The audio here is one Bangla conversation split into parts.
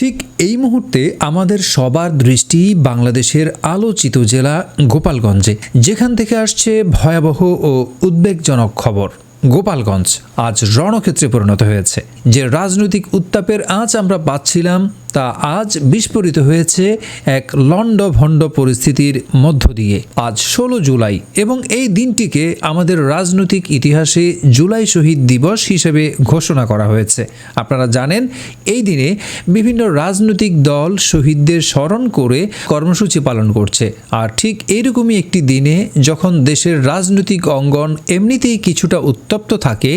ঠিক এই মুহূর্তে আমাদের সবার দৃষ্টি বাংলাদেশের আলোচিত জেলা গোপালগঞ্জে, যেখান থেকে আসছে ভয়াবহ ও উদ্বেগজনক খবর। গোপালগঞ্জ আজ রণক্ষেত্রে পরিণত হয়েছে। যে রাজনৈতিক উত্তাপের আঁচ আমরা পাচ্ছিলাম, তা আজ বিস্ফোরিত হয়েছে এক লণ্ডভণ্ড পরিস্থিতির মধ্য দিয়ে। আজ ষোলো জুলাই এবং এই দিনটিকে আমাদের রাজনৈতিক ইতিহাসে জুলাই শহীদ দিবস হিসেবে ঘোষণা করা হয়েছে। আপনারা জানেন, এই দিনে বিভিন্ন রাজনৈতিক দল শহীদদের স্মরণ করে কর্মসূচি পালন করছে। আর ঠিক এরকমই একটি দিনে যখন দেশের রাজনৈতিক অঙ্গন এমনিতেই কিছুটা উত্তপ্ত থাকে,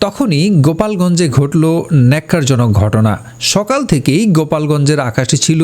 তখনই গোপালগঞ্জে ঘটল ন্যাক্কারজনক ঘটনা। সকাল থেকেই গোপালগঞ্জের আকাশে ছিল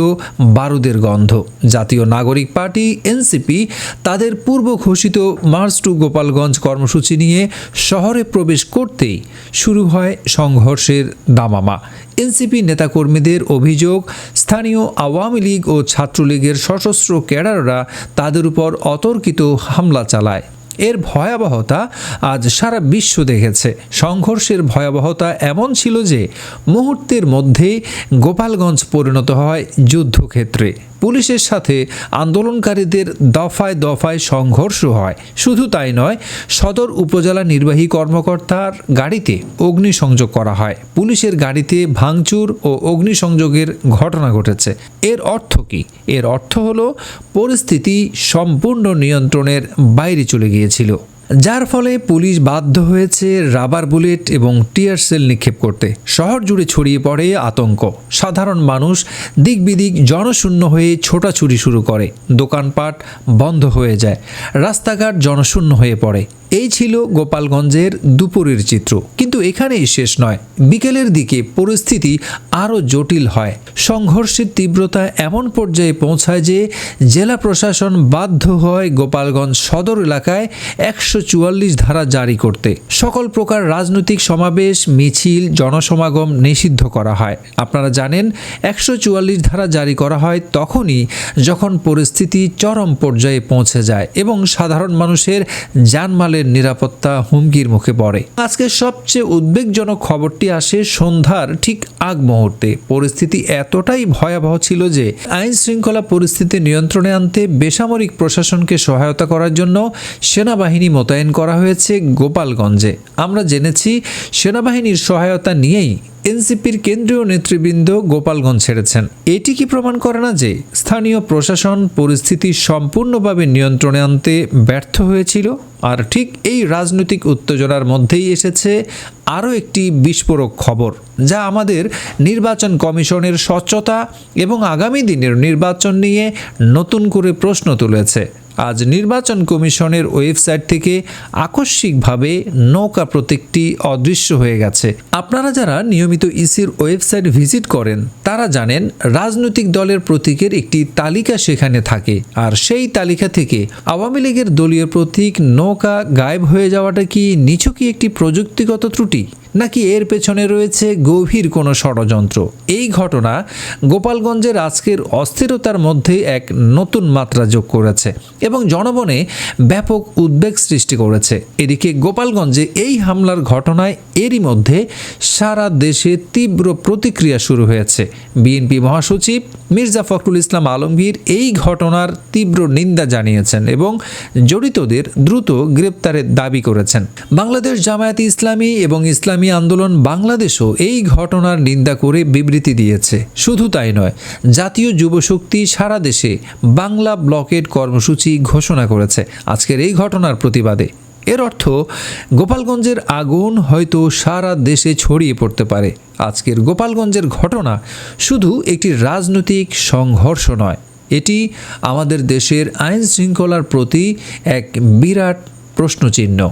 বারুদের গন্ধ। জাতীয় নাগরিক পার্টি, এনসিপি, তাদের পূর্ব ঘোষিত মার্চ টু গোপালগঞ্জ কর্মসূচি নিয়ে শহরে প্রবেশ করতেই শুরু হয় সংঘর্ষের দামামা। এনসিপি নেতাকর্মীদের অভিযোগ, স্থানীয় আওয়ামী লীগ ও ছাত্রলীগের সশস্ত্র ক্যাডাররা তাদের উপর অতর্কিত হামলা চালায়। এর ভয়াবহতা আজ সারা বিশ্ব দেখেছে। সংঘর্ষের ভয়াবহতা এমন ছিল যে মুহূর্তের মধ্যে গোপালগঞ্জ পরিণত হয় যুদ্ধক্ষেত্রে। পুলিশের সাথে আন্দোলনকারীদের দফায় দফায় সংঘর্ষ হয়। শুধু তাই নয়, সদর উপজেলা নির্বাহী কর্মকর্তার গাড়িতে অগ্নিসংযোগ করা হয়। পুলিশের গাড়িতে ভাঙচুর ও অগ্নিসংযোগের ঘটনা ঘটেছে। এর অর্থ কী? এর অর্থ হলো, পরিস্থিতি সম্পূর্ণ নিয়ন্ত্রণের বাইরে চলে গিয়েছিল। যার ফলে পুলিশ বাধ্য হয়েছে রাবার বুলেট এবং টিয়ার সেল নিক্ষেপ করতে। শহর জুড়ে ছড়িয়ে পড়ে আতঙ্ক। সাধারণ মানুষ দিক বিদিক জনশূন্য হয়ে ছোটাছুরি শুরু করে। দোকানপাট বন্ধ হয়ে যায়। রাস্তাঘাট জনশূন্য হয়ে পড়ে। এই ছিল গোপালগঞ্জের দুপুরের চিত্র। কিন্তু এখানেই শেষ নয়। বিকেলের দিকে পরিস্থিতি আরও জটিল হয়। সংঘর্ষের তীব্রতা এমন পর্যায়ে পৌঁছায় যে জেলা প্রশাসন বাধ্য হয় গোপালগঞ্জ সদর এলাকায় একশো চুয়াল্লিশ ধারা জারি করতে। সকল প্রকার রাজনৈতিক সমাবেশ, মিছিল, জনসমাগম নিষিদ্ধ করা হয়। আপনারা জানেন, একশো চুয়াল্লিশ ধারা জারি করা হয় তখনই যখন পরিস্থিতি চরম পর্যায়ে পৌঁছে যায় এবং সাধারণ মানুষের জানমালের নিরাপত্তা হুমকির মুখে পড়ে। আজকে সবচেয়ে উদ্বেগজনক খবরটি আসে সন্ধ্যার ঠিক আগ মুহূর্তে। পরিস্থিতি এতটাই ভয়াবহ ছিল যে, আইন শৃঙ্খলা পরিস্থিতি নিয়ন্ত্রণে আনতে বেসামরিক প্রশাসনকে সহায়তা করার জন্য সেনাবাহিনী মোতায়েন করা হয়েছে গোপালগঞ্জে। আমরা জেনেছি, সেনাবাহিনীর সহায়তা নিয়েই এনসিপির কেন্দ্রীয় নেতৃবৃন্দ গোপালগঞ্জ ছেড়েছেন। এটি কি প্রমাণ করে না যে স্থানীয় প্রশাসন পরিস্থিতি সম্পূর্ণভাবে নিয়ন্ত্রণে আনতে ব্যর্থ হয়েছিল? আর ঠিক এই রাজনৈতিক উত্তেজনার মধ্যেই এসেছে আরও একটি বিস্ফোরক খবর, যা আমাদের নির্বাচন কমিশনের স্বচ্ছতা এবং আগামী দিনের নির্বাচন নিয়ে নতুন করে প্রশ্ন তুলেছে। আজ নির্বাচন কমিশনের ওয়েবসাইট থেকে আকস্মিকভাবে নৌকা প্রতীকটি অদৃশ্য হয়ে গেছে। আপনারা যারা নিয়মিত ইসির ওয়েবসাইট ভিজিট করেন, তারা জানেন রাজনৈতিক দলের প্রতীকের একটি তালিকা সেখানে থাকে। আর সেই তালিকা থেকে আওয়ামী লীগের দলীয় প্রতীক নৌকা গায়েব হয়ে যাওয়াটা কি নিছকই একটি প্রযুক্তিগত ত্রুটি? নাকি এর পেছনে রয়েছে গভীর কোনো ষড়যন্ত্র? এই ঘটনা গোপালগঞ্জের আজকের অস্থিরতার মধ্যে এক নতুন মাত্রা যোগ করেছে। এবং জনমনে ব্যাপক উদ্বেগ সৃষ্টি করেছে। এদিকে গোপালগঞ্জে এই হামলার ঘটনায় এরই মধ্যে সারা দেশে তীব্র প্রতিক্রিয়া শুরু হয়েছে। বিএনপি মহাসচিব মির্জা ফখরুল ইসলাম আলমগীর এই ঘটনার তীব্র নিন্দা জানিয়েছেন এবং জড়িতদের দ্রুত গ্রেপ্তারের দাবি করেছেন। বাংলাদেশ জামায়াতে ইসলামী এবং ইসলামী আন্দোলন বাংলাদেশও এই ঘটনার নিন্দা করে বিবৃতি দিয়েছে। শুধু তাই নয়, জাতীয় যুবশক্তি সারা দেশে বাংলা ব্লকেট ঘোষণা করেছে। আজকের এই ঘটনার প্রতিবাদে। এর অর্থ, গোপালগঞ্জের আগুন হয়তো সারা দেশে ছড়িয়ে পড়তে পারে। আজকের গোপালগঞ্জের ঘটনা শুধু একটি রাজনৈতিক সংঘর্ষ নয়। এটি আমাদের দেশের আইন শৃঙ্খলার প্রতি এক বিরাট প্রশ্নচিহ্ন।